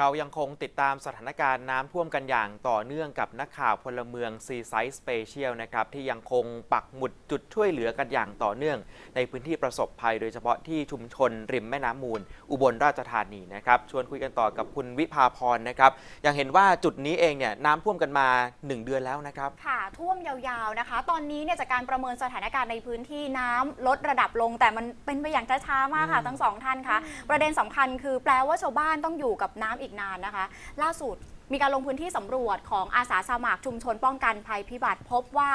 เรายังคงติดตามสถานการณ์น้ำท่วมกันอย่างต่อเนื่องกับนักข่าวพลเมืองซีไซส์สเปเชียลนะครับที่ยังคงปักหมุดจุดช่วยเหลือกันอย่างต่อเนื่อง ในพื้นที่ประสบภัยโดยเฉพาะที่ชุมชนริมแม่น้ำมูล อุบลราชธานีนะครับชวนคุยกันต่อกับคุณวิภาพรนะครับยังเห็นว่าจุดนี้เองเนี่ยน้ำท่วมกันมา 1 เดือนแล้วนะครับค่ะท่วมยาวๆนะคะ ตอนนี้เนี่ยจากการประเมินสถานการณ์ในพื้นที่น้ำลดระดับลง แต่มันเป็นไปอย่างช้าๆมากค่ะทั้งสองท่านคะประเด็นสำคัญคือแปลว่าชาวบ้านต้องอยู่กับน้ำอีกนานนะคะ ล่าสุดมีการลงพื้นที่สำรวจของอาสาสมัครชุมชนป้องกันภัยพิบัติ พบว่า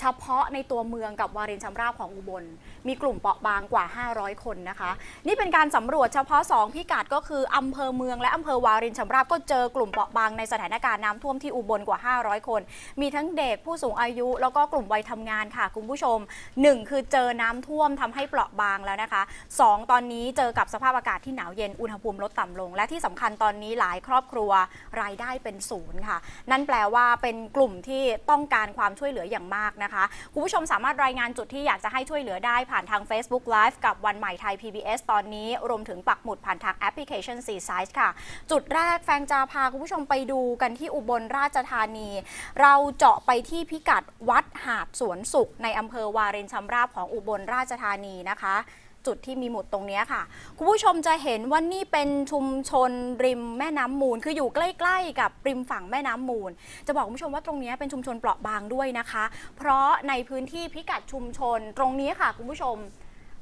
เฉพาะในตัวเมืองกับวารินชำราบของอุบล มีกลุ่มเปราะบางกว่า 500 คนนะคะ นี่เป็นการสำรวจเฉพาะ 2 พิกัดก็คืออำเภอเมืองและอำเภอวารินชำราบก็เจอกลุ่มเปราะบางในสถานการณ์น้ำท่วมที่อุบลกว่า 500 คน มีทั้งเด็กผู้สูงอายุ แล้วก็กลุ่มวัยทำงานค่ะ คุณผู้ชม 1 คือเจอน้ำท่วมทำให้เปราะบางแล้วนะคะ 2 ตอนนี้เจอกับสภาพอากาศที่หนาวเย็นอุณหภูมิลดต่ำลง และที่สำคัญตอนนี้หลายครอบครัวรายได้เป็นศูนย์ค่ะ นั่นแปลว่าเป็นกลุ่มที่ต้องการความช่วยเหลืออย่างมากนะคะ คุณผู้ชมสามารถรายงานจุดที่อยากจะให้ช่วยเหลือได้ผ่านทาง Facebook Live กับวันใหม่ไทย PBS ตอนนี้รวมถึงปักหมุดผ่านทางแอปพลิเคชัน4 Size ค่ะ จุดแรกแฟงจะพาคุณผู้ชมไปดูกันที่อุบลราชธานี เราเจาะไปที่พิกัดวัดหาดสวนสุขในอำเภอวารินชำราบของอุบลราชธานีนะคะ จุดที่มีหมุดตรงนี้ค่ะ คุณผู้ชมจะเห็นว่านี่เป็นชุมชนริมแม่น้ำมูล คืออยู่ใกล้ๆ กับริมฝั่งแม่น้ำมูล จะบอกคุณผู้ชมว่าตรงนี้เป็นชุมชนเปราะบางด้วยนะคะ เพราะในพื้นที่พิกัดชุมชนตรงนี้ค่ะ คุณผู้ชม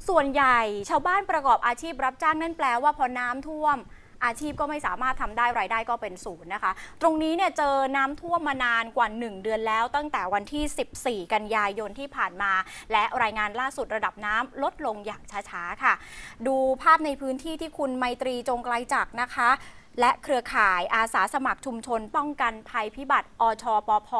ส่วนใหญ่ชาวบ้านประกอบอาชีพรับจ้างนั่นแปลว่าพอน้ำท่วม อาชีพก็ไม่สามารถทำได้รายได้ก็เป็นศูนย์นะคะ ตรงนี้เนี่ยเจอน้ำท่วมมานานกว่า 1 เดือนแล้ว ตั้งแต่วันที่ 14 กันยายนที่ผ่านมา และรายงานล่าสุดระดับน้ำลดลงอย่างช้าๆค่ะ ดูภาพในพื้นที่ที่คุณไมตรีจงไกลจักนะคะและเครือข่ายอาสาสมัครชุมชนป้องกันภัยพิบัติอชปพ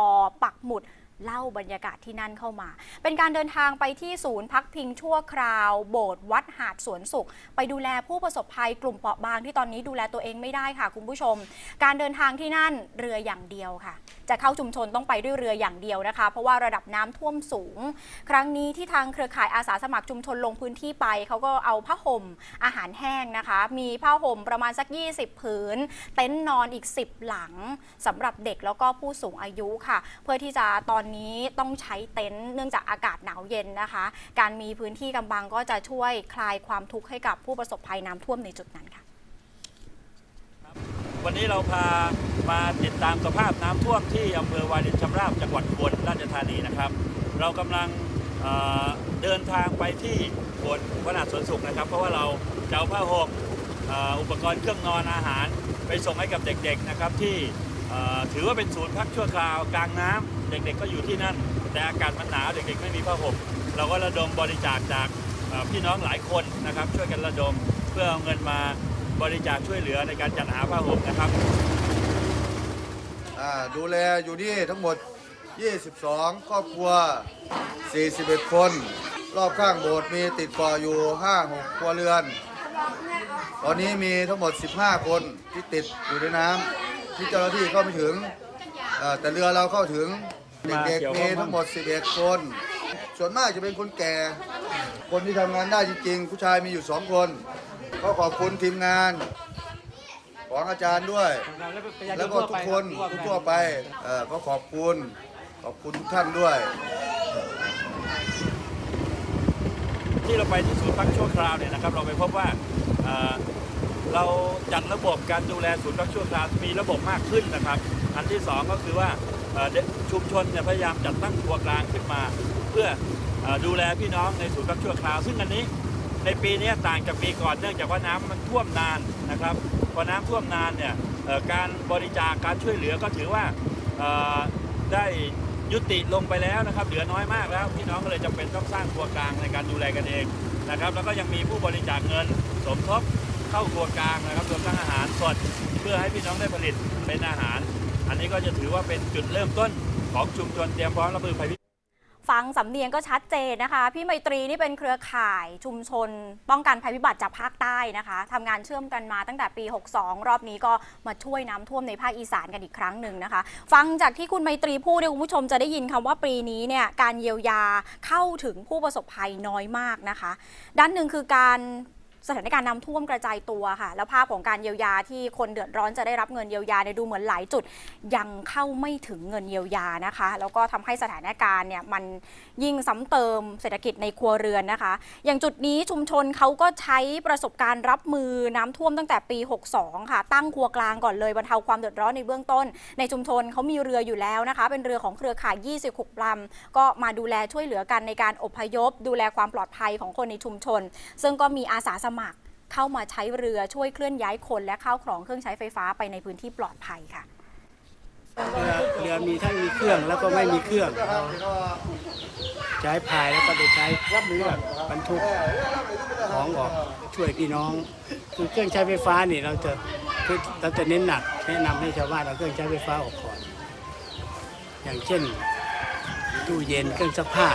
ปักหมุด เล่าบรรยากาศที่นั่นเข้ามา เป็นการเดินทางไปที่ศูนย์พักพิงชั่วคราว โบสถ์วัดหาดสวนสุข ไปดูแลผู้ประสบภัยกลุ่มเปราะบางที่ตอนนี้ดูแลตัวเองไม่ได้ค่ะ คุณผู้ชม การเดินทางที่นั่นเรืออย่างเดียวค่ะ จะเข้าชุมชนต้องไปด้วยเรืออย่างเดียวนะคะ เพราะว่าระดับน้ำท่วมสูง ครั้งนี้ที่ทางเครือข่ายอาสาสมัครชุมชนลงพื้นที่ไปเขาก็เอาผ้าห่มอาหารแห้งนะคะ มีผ้าห่มประมาณสัก 20 ผืน เต็นท์นอนอีก 10 หลังสำหรับเด็กแล้วก็ผู้สูงอายุค่ะ เพื่อที่จะตอนนี้ต้องใช้เต็นท์เนื่องจากอากาศหนาวเย็นนะคะ การมีพื้นที่กำบังก็จะช่วยคลายความทุกข์ให้กับผู้ประสบภัยน้ำท่วมในจุดนั้นค่ะวันนี้เราพามาติดตามสภาพน้ำท่วมที่อำเภอวารินชำราบจังหวัดอุบลราชธานีนะครับ เรากำลังเเดินทางไปที่บนวนาถสวนสุขนะครับ เพราะว่าเราจะเอาผ้าห่มเอ่ออุปกรณ์เครื่องนอนอาหาร ไปส่งให้กับเด็กๆนะครับที่ ถือว่าเป็นศูนย์พักชั่วคราวกลางน้ำเด็กๆก็อยู่ที่นั่น แต่อากาศมันหนาวเด็กๆไม่มีผ้าห่มเราก็ระดมบริจาคจากพี่น้องหลายคนนะครับ ช่วยกันระดมเพื่อเอาเงินมาบริจาคช่วยเหลือในการจัดหาผ้าห่มนะครับดูแลอยู่นี่ทั้งหมด 22 ครอบครัว 41 คน รอบข้างโบสถ์มีติดก่ออยู่ 5-6 ครัวเรือน ตอนนี้มีทั้งหมด 15 คนที่ติดอยู่ในน้ำ ที่เจ้าหน้าที่เข้าไม่ถึงอ่าแต่เรือเราเข้าถึงเด็กๆมีทั้งหมด 11 คน ส่วนมากจะเป็นคนแก่ คนที่ทำงานได้จริงๆ ผู้ชายมีอยู่2คน ก็ขอบคุณทีมงาน ของอาจารย์ด้วย แล้วก็ทุกคนทั่วๆไปเอ่อก็ขอบคุณขอบคุณทุกท่านด้วย ที่เราไปที่ศูนย์พักชั่วคราวเนี่ยนะครับเราไปพบว่าเอ่อ เราจัดระบบการดูแลศูนย์พักชั่วคราวมีระบบมากขึ้นนะครับ อันที่สองก็คือว่าชุมชนพยายามจัดตั้งครัวกลางขึ้นมา เพื่ออดูแลพี่น้องในศูนย์พักชั่วคราว ซึ่งอันนี้ในปีนี้ต่างจากปีก่อนเนื่องจากว่าน้ำมันท่วมนานนะครับพอน้ำท่วมนานเนี่ยการบริจาคการช่วยเหลือก็ถือว่าได้ยุติลงไปแล้วนะครับ เหลือน้อยมากแล้วพี่น้องก็เลยจำเป็นต้องสร้างครัวกลางในการดูแลกันเองนะครับ แล้วก็ยังมีผู้บริจาคเงินสมทบ เข้าครัวกลางนะครับรวมทั้งอาหารสดเพื่อให้พี่น้องได้ผลิตเป็นอาหาร อันนี้ก็จะถือว่าเป็นจุดเริ่มต้นของชุมชนเตรียมพร้อมรับมือภัยพิบัติฟังสำเนียงก็ชัดเจนนะคะ พี่ไมตรีนี่เป็นเครือข่ายชุมชน ป้องกันภัยพิบัติจากภาคใต้นะคะทำงานเชื่อมกันมาตั้งแต่ปี 62 รอบนี้ก็มาช่วยน้ำท่วมในภาคอีสานกันอีกครั้งหนึ่งนะคะ ฟังจากที่คุณไมตรีพูดเนี่ยคุณผู้ชมจะได้ยินคำว่าปีนี้เนี่ยการเยียวยาเข้าถึงผู้ประสบภัยน้อยมากนะคะ ด้านหนึ่งคือการ สถานการณ์น้ำท่วมกระจายตัวค่ะ แล้วภาพของการเยียวยาที่คนเดือดร้อนจะได้รับเงินเยียวยาเนี่ยดูเหมือนหลายจุด ยังเข้าไม่ถึงเงินเยียวยานะคะ แล้วก็ทำให้สถานการณ์เนี่ยมันยิ่งซ้ำเติมเศรษฐกิจในครัวเรือนนะคะ อย่างจุดนี้ชุมชนเขาก็ใช้ประสบการณ์รับมือน้ำท่วมตั้งแต่ปี 62 ค่ะ ตั้งครัวกลางก่อนเลยบรรเทาความเดือดร้อนในเบื้องต้น ในชุมชนเขามีเรืออยู่แล้วนะคะ เป็นเรือของเครือข่าย 26ลำก็มาดูแลช่วยเหลือกันในการอพยพ ดูแลความปลอดภัยของคนในชุมชน ซึ่งก็มีอาสาสมัครเข้ามาใช้เรือช่วยเคลื่อนย้ายคนและข้าวของเครื่องใช้ไฟฟ้าไปในพื้นที่ปลอดภัยค่ะ เรือเรือมีทั้งมีเครื่องแล้วก็ไม่มีเครื่อง ใช้พายแล้วก็ไปใช้เรือบรรทุกของออกช่วยพี่น้อง คือเครื่องใช้ไฟฟ้านี่เราจะคือเราจะเน้นหนักแนะนำให้ชาวบ้านเอาเครื่องใช้ไฟฟ้าออกก่อนอย่างเช่นตู้เย็นเครื่องซักผ้า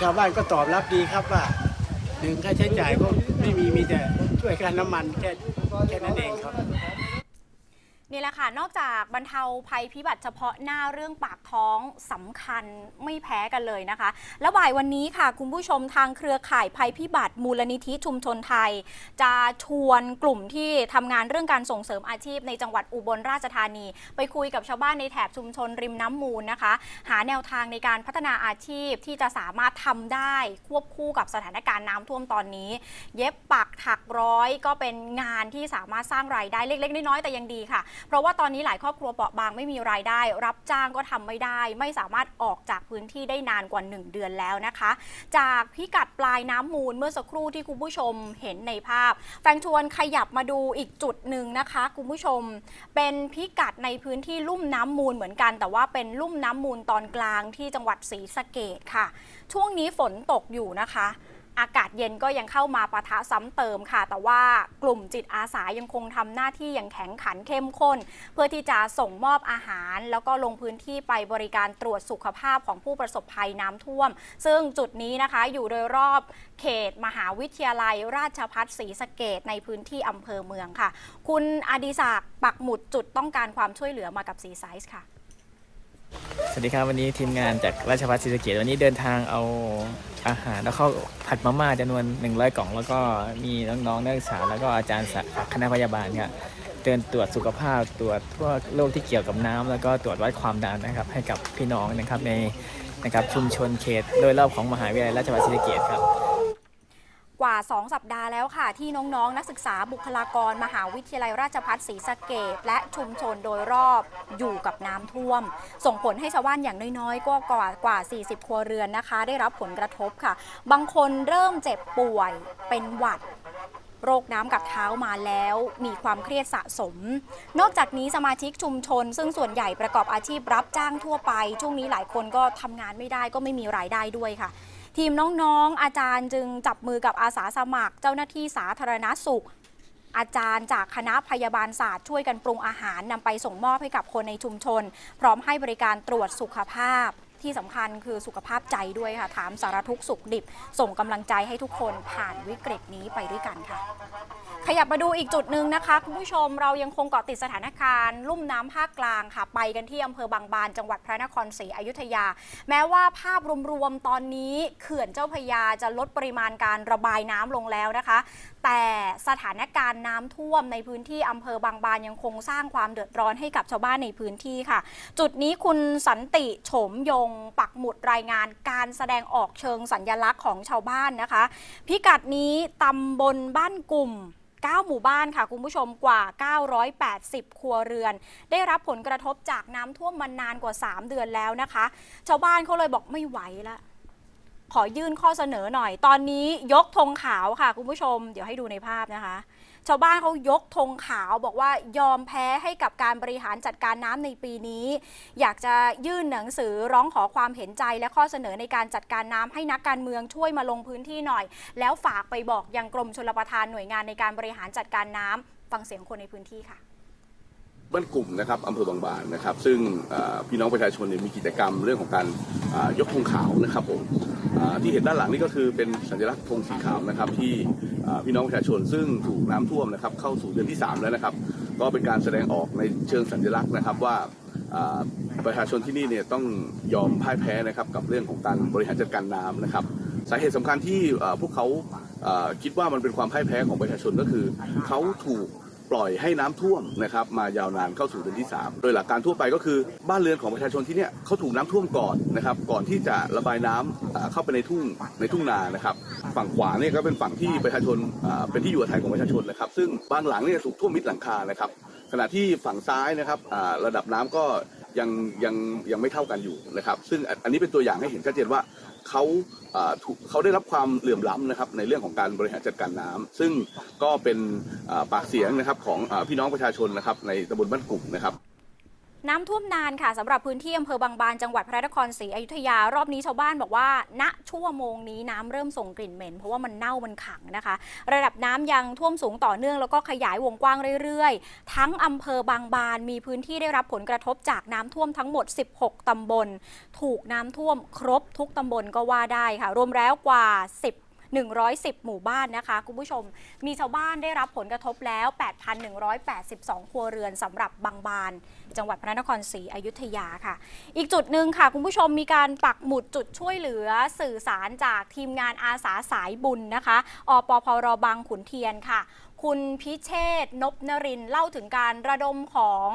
ชาวบ้านก็ตอบรับดีครับว่า หนึ่งค่าใช้จ่ายก็ไม่มีมีแต่ช่วยค่าน้ำมันแค่แค่นั้นเองครับ นี่แหละค่ะ นอกจากบรรเทาภัยพิบัติเฉพาะหน้าเรื่องปากท้องสำคัญไม่แพ้กันเลยนะคะ แล้วบ่ายวันนี้ค่ะ คุณผู้ชมทางเครือข่ายภัยพิบัติมูลนิธิชุมชนไทย จะชวนกลุ่มที่ทำงานเรื่องการส่งเสริมอาชีพในจังหวัดอุบลราชธานี ไปคุยกับชาวบ้านในแถบชุมชนริมน้ำมูลนะคะ หาแนวทางในการพัฒนาอาชีพที่จะสามารถทำได้ควบคู่กับสถานการณ์น้ำท่วมตอนนี้ เย็บปักถักร้อยก็เป็นงานที่สามารถสร้างรายได้เล็กๆน้อยๆแต่ยังดีค่ะเพราะว่าตอนนี้หลายครอบครัวเปราะบางไม่มีรายได้ รับจ้างก็ทำไม่ได้ ไม่สามารถออกจากพื้นที่ได้นานกว่า 1 เดือนแล้วนะคะ จากพิกัดปลายน้ำมูลเมื่อสักครู่ที่คุณผู้ชมเห็นในภาพ แฟงชวนขยับมาดูอีกจุดหนึ่งนะคะคุณผู้ชม เป็นพิกัดในพื้นที่ลุ่มน้ำมูลเหมือนกัน แต่ว่าเป็นลุ่มน้ำมูลตอนกลางที่จังหวัดศรีสะเกดค่ะ ช่วงนี้ฝนตกอยู่นะคะ อากาศเย็นก็ยังเข้ามาปะทะซ้ำเติมค่ะ แต่ว่ากลุ่มจิตอาสายังคงทำหน้าที่อย่างแข็งขันเข้มข้น เพื่อที่จะส่งมอบอาหาร แล้วก็ลงพื้นที่ไปบริการตรวจสุขภาพของผู้ประสบภัยน้ำท่วม ซึ่งจุดนี้นะคะอยู่โดยรอบเขต มหาวิทยาลัย ราชภัฏศรีสะเกดในพื้นที่อำเภอเมืองค่ะ คุณอดิศักดิ์ปักหมุดจุดต้องการความช่วยเหลือมากับซีไซส์ค่ะ สวัสดีครับวันนี้ทีมงานจากราชภัฏศรีสะเกษวันนี้เดินทางเอาอาหารแล้วเข้าผัดมาม่าจำนวน 100 กล่อง แล้วก็มีน้องๆนักศึกษาแล้วก็อาจารย์คณะพยาบาลครับเดินตรวจสุขภาพตรวจพวกโรคที่เกี่ยวกับน้ำแล้วก็ตรวจวัดความดันนะครับ ให้กับพี่น้องนะครับในนะครับชุมชนเขต โดยรอบของมหาวิทยาลัยราชภัฏศรีสะเกษครับ กว่า 2 สัปดาห์แล้วค่ะ ที่น้องๆนักศึกษาบุคลากร มหาวิทยาลัยราชภัฏศรีสะเกดและชุมชนโดยรอบอยู่กับน้ำท่วม ส่งผลให้ชาวบ้านอย่างน้อยๆ ก็กว่ากว่า 40 ครัวเรือนนะคะ ได้รับผลกระทบค่ะ บางคนเริ่มเจ็บป่วยเป็นหวัดโรคน้ำกับเท้ามาแล้วมีความเครียดสะสม นอกจากนี้สมาชิกชุมชน ซึ่งส่วนใหญ่ประกอบอาชีพรับจ้างทั่วไป ช่วงนี้หลายคนก็ทำงานไม่ได้ก็ไม่มีรายได้ด้วยค่ะ ทีมน้องๆ อาจารย์จึงจับมือกับอาสาสมัคร เจ้าหน้าที่สาธารณสุข อาจารย์จากคณะพยาบาลศาสตร์ช่วยกันปรุงอาหารนำไปส่งมอบให้กับคนในชุมชน พร้อมให้บริการตรวจสุขภาพ ที่สำคัญคือสุขภาพใจด้วยค่ะ ถามสารทุกสุขดิบ ส่งกำลังใจให้ทุกคนผ่านวิกฤตนี้ไปด้วยกันค่ะ ขยับมาดูอีกจุดหนึ่งนะคะ คุณผู้ชมเรายังคงเกาะติดสถานการณ์ ลุ่มน้ำภาคกลางค่ะ ไปกันที่อำเภอบางบาน จังหวัดพระนครศรีอยุธยา แม้ว่าภาพรวมๆตอนนี้เขื่อนเจ้าพยาจะลดปริมาณการระบายน้ำลงแล้วนะคะ แต่สถานการณ์น้ำท่วมในพื้นที่อำเภอบางบานยังคงสร้างความเดือดร้อนให้กับชาวบ้านในพื้นที่ค่ะ จุดนี้คุณสันติโฉมยงปักหมุดรายงานการแสดงออกเชิงสัญญลักษณ์ของชาวบ้านนะคะ พิกัดนี้ตำบลบ้านกลุ่ม 9 หมู่บ้านค่ะ คุณผู้ชมกว่า 980 ครัวเรือน ได้รับผลกระทบจากน้ำท่วมมานานกว่า 3 เดือนแล้วนะคะ ชาวบ้านเขาเลยบอกไม่ไหวละขอยื่นข้อเสนอหน่อย ตอนนี้ยกธงขาวค่ะ คุณผู้ชม เดี๋ยวให้ดูในภาพนะคะ ชาวบ้านเขายกธงขาวบอกว่ายอมแพ้ให้กับการบริหารจัดการน้ำในปีนี้ อยากจะยื่นหนังสือร้องขอความเห็นใจและข้อเสนอในการจัดการน้ำให้นักการเมืองช่วยมาลงพื้นที่หน่อย แล้วฝากไปบอกยังกรมชลประทานหน่วยงานในการบริหารจัดการน้ำฟังเสียงคนในพื้นที่ค่ะบ้านกลุ่มนะครับอำเภอบางบานนะครับ ซึ่งพี่น้องประชาชนเนี่ยมีกิจกรรมเรื่องของการยกธงขาวนะครับผม ที่เห็นด้านหลังนี่ก็คือเป็นสัญลักษณ์ธงสีขาวนะครับ ที่พี่น้องประชาชนซึ่งถูกน้ำท่วมนะครับ เข้าสู่เดือนที่ 3 แล้วนะครับ ก็เป็นการแสดงออกในเชิงสัญลักษณ์นะครับว่าประชาชนที่นี่เนี่ยต้องยอมพ่ายแพ้นะครับกับเรื่องของการบริหารจัดการน้ำนะครับสาเหตุสำคัญที่พวกเขาคิดว่ามันเป็นความพ่ายแพ้ของประชาชนก็คือเขาถูก ปล่อยให้น้ำท่วมนะครับมายาวนานเข้าสู่เดือนที่ 3 โดยหลักการทั่วไปก็คือบ้านเรือนของประชาชนที่เนี่ยเขาถูกน้ำท่วมก่อนนะครับก่อนที่จะระบายน้ำเอ่อเข้าไปในทุ่งในทุ่งนานะครับฝั่งขวาเนี่ยก็เป็นฝั่งที่ประชาชนเป็นที่อยู่อาศัยของประชาชนนะครับซึ่งบางหลังเนี่ยถูกท่วมมิดหลังคานะครับขณะที่ฝั่งซ้ายนะครับระดับน้ำก็ ยังยังยังไม่เท่ากันอยู่นะครับ ซึ่งอันนี้เป็นตัวอย่างให้เห็นชัดเจนว่าเขาเขาได้รับความเหลื่อมล้ำนะครับในเรื่องของการบริหารจัดการน้ำซึ่งก็เป็นปากเสียงนะครับของพี่น้องประชาชนนะครับในตำบลบ้านกลุ่มนะครับ น้ำท่วมนานค่ะสำหรับพื้นที่อำเภอบางบานจังหวัดพระนครศรีอยุธยารอบนี้ชาวบ้านบอกว่า ณชั่วโมงนี้น้ำเริ่มส่งกลิ่นเหม็น เพราะว่ามันเน่ามันขังนะคะ ระดับน้ำยังท่วมสูงต่อเนื่องแล้วก็ขยายวงกว้างเรื่อยๆ ทั้งอำเภอบางบานมีพื้นที่ได้รับผลกระทบจากน้ำท่วมทั้งหมด 16 ตำบล ถูกน้ำท่วมครบทุกตำบลก็ว่าได้ค่ะ รวมแล้วกว่า 10 110 หมู่บ้านนะคะ คุณผู้ชม มีชาวบ้านได้รับผลกระทบแล้ว 8,182 ครัวเรือนสำหรับบางบาน จังหวัดพระนครศรีอยุธยาค่ะ อีกจุดหนึ่งค่ะ คุณผู้ชมมีการปักหมุดจุดช่วยเหลือสื่อสารจากทีมงานอาสาสายบุญนะคะ อปพรบางขุนเทียนค่ะ คุณพิเชษนบนรินเล่าถึงการระดมของ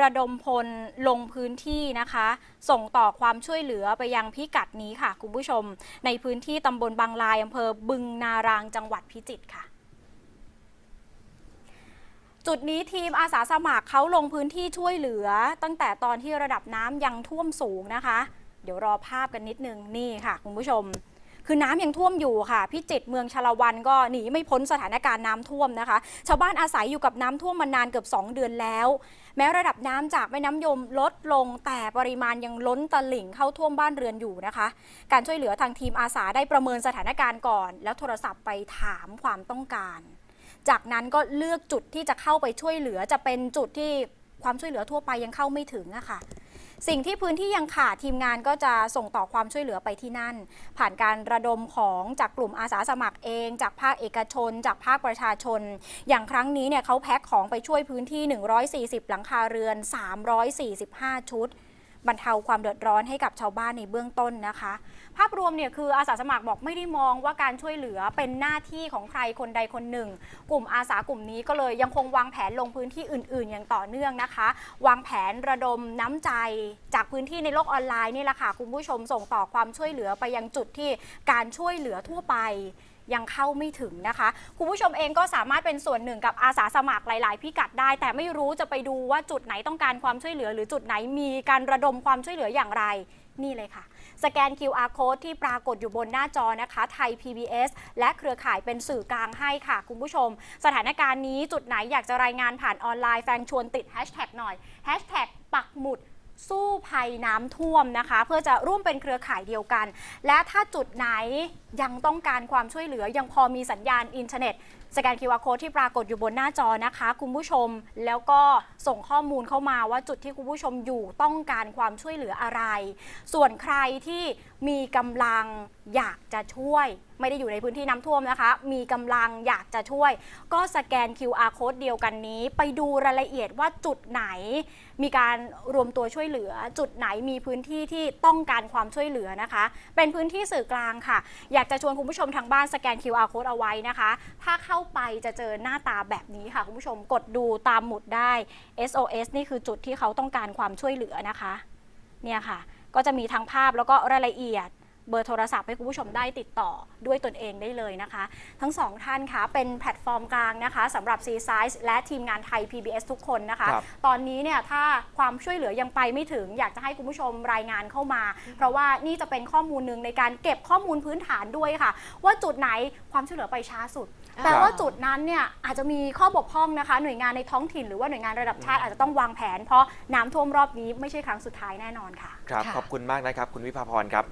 ระดมพลลงพื้นที่นะคะ ส่งต่อความช่วยเหลือไปยังพิกัดนี้ค่ะ คุณผู้ชม ในพื้นที่ตำบลบางลายอำเภอบึงนารางจังหวัดพิจิตรค่ะจุดนี้ทีมอาสาสมัครเขาลงพื้นที่ช่วยเหลือ ตั้งแต่ตอนที่ระดับน้ำยังท่วมสูงนะคะ เดี๋ยวรอภาพกันนิดนึงนี่ค่ะ คุณผู้ชม คือน้ำยังท่วมอยู่ค่ะ พิจิตรเมืองชลวันก็หนีไม่พ้นสถานการณ์น้ำท่วมนะคะ ชาวบ้านอาศัยอยู่กับน้ำท่วมมานานเกือบ 2 เดือนแล้ว แม้ระดับน้ำจากแม่น้ำยมลดลง แต่ปริมาณยังล้นตลิ่งเข้าท่วมบ้านเรือนอยู่นะคะ การช่วยเหลือทางทีมอาสาได้ประเมินสถานการณ์ก่อน แล้วโทรศัพท์ไปถามความต้องการ จากนั้นก็เลือกจุดที่จะเข้าไปช่วยเหลือจะเป็นจุดที่ความช่วยเหลือทั่วไปยังเข้าไม่ถึงอะค่ะ สิ่งที่พื้นที่ยังขาดทีมงานก็จะส่งต่อความช่วยเหลือไปที่นั่น ผ่านการระดมของจากกลุ่มอาสาสมัครเอง จากภาคเอกชน จากภาคประชาชน อย่างครั้งนี้เนี่ยเขาแพ็คของไปช่วยพื้นที่ 140 หลังคาเรือน 345 ชุด บรรเทาความเดือดร้อนให้กับชาวบ้านในเบื้องต้นนะคะ ภาพรวมเนี่ยคืออาสาสมัครบอกไม่ได้มองว่าการช่วยเหลือเป็นหน้าที่ของใครคนใดคนหนึ่ง กลุ่มอาสากลุ่มนี้ก็เลยยังคงวางแผนลงพื้นที่อื่น ๆ อย่างต่อเนื่องนะคะ วางแผนระดมน้ำใจจากพื้นที่ในโลกออนไลน์นี่แหละค่ะคุณผู้ชมส่งต่อความช่วยเหลือไปยังจุดที่การช่วยเหลือทั่วไป ยังเข้าไม่ถึงนะคะ คุณผู้ชมเองก็สามารถเป็นส่วนหนึ่งกับอาสาสมัครหลาย ๆ พิกัดได้ แต่ไม่รู้จะไปดูว่าจุดไหนต้องการความช่วยเหลือ หรือจุดไหนมีการระดมความช่วยเหลืออย่างไรนี่เลยค่ะ สแกน QR code ที่ปรากฏอยู่บนหน้าจอนะคะ ไทย PBS และเครือข่ายเป็นสื่อกลางให้ค่ะคุณผู้ชม สถานการณ์นี้จุดไหนอยากจะรายงานผ่านออนไลน์แฟงชวนติดแฮชแท็กหน่อยแฮชแท็กปักหมุด สู้ภัยน้ำท่วมนะคะ เพื่อจะร่วมเป็นเครือข่ายเดียวกัน และถ้าจุดไหนยังต้องการความช่วยเหลือ ยังพอมีสัญญาณอินเทอร์เน็ตสแกนคิวอาร์โค้ดที่ปรากฏอยู่บนหน้าจอนะคะ คุณผู้ชมแล้วก็ส่งข้อมูลเข้ามาว่าจุดที่คุณผู้ชมอยู่ต้องการความช่วยเหลืออะไร ส่วนใครที่มีกำลังอยากจะช่วย ไม่ได้อยู่ในพื้นที่น้ำท่วมนะคะ มีกำลังอยากจะช่วย ก็สแกน QR code เดียวกันนี้ ไปดูรายละเอียดว่าจุดไหน มีการรวมตัวช่วยเหลือ จุดไหนมีพื้นที่ที่ต้องการความช่วยเหลือนะคะ เป็นพื้นที่สื่อกลางค่ะ อยากจะชวนคุณผู้ชมทางบ้านสแกน QR code เอาไว้นะคะ ถ้าเข้าไปจะเจอหน้าตาแบบนี้ค่ะคุณผู้ชมกดดูตามหมุดได้ SOS นี่คือจุดที่เขาต้องการความช่วยเหลือนะคะ เนี่ยค่ะ ก็จะมีทั้งภาพแล้วก็รายละเอียดเบอร์โทรศัพท์ให้คุณผู้ชมได้ติดต่อด้วยตนเองได้เลยนะคะ ทั้งสองท่านคะเป็นแพลตฟอร์มกลางนะคะสำหรับ C Size และทีมงานไทย PBS ทุกคนนะคะครับตอนนี้เนี่ยถ้าความช่วยเหลือยังไปไม่ถึง อยากจะให้คุณผู้ชมรายงานเข้ามา เพราะว่านี่จะเป็นข้อมูลหนึ่งในการเก็บข้อมูลพื้นฐานด้วยค่ะ ว่าจุดไหนความช่วยเหลือไปช้าสุด แต่ว่าจุดนั้นเนี่ยอาจจะมีข้อบกพร่องนะคะ หน่วยงานในท้องถิ่นหรือว่าหน่วยงานระดับชาติอาจจะต้องวางแผน เพราะน้ำท่วมรอบนี้ไม่ใช่ครั้งสุดท้ายแน่นอนค่ะ ครับค่ะขอบคุณมากนะครับ คุณวิภาพรครับ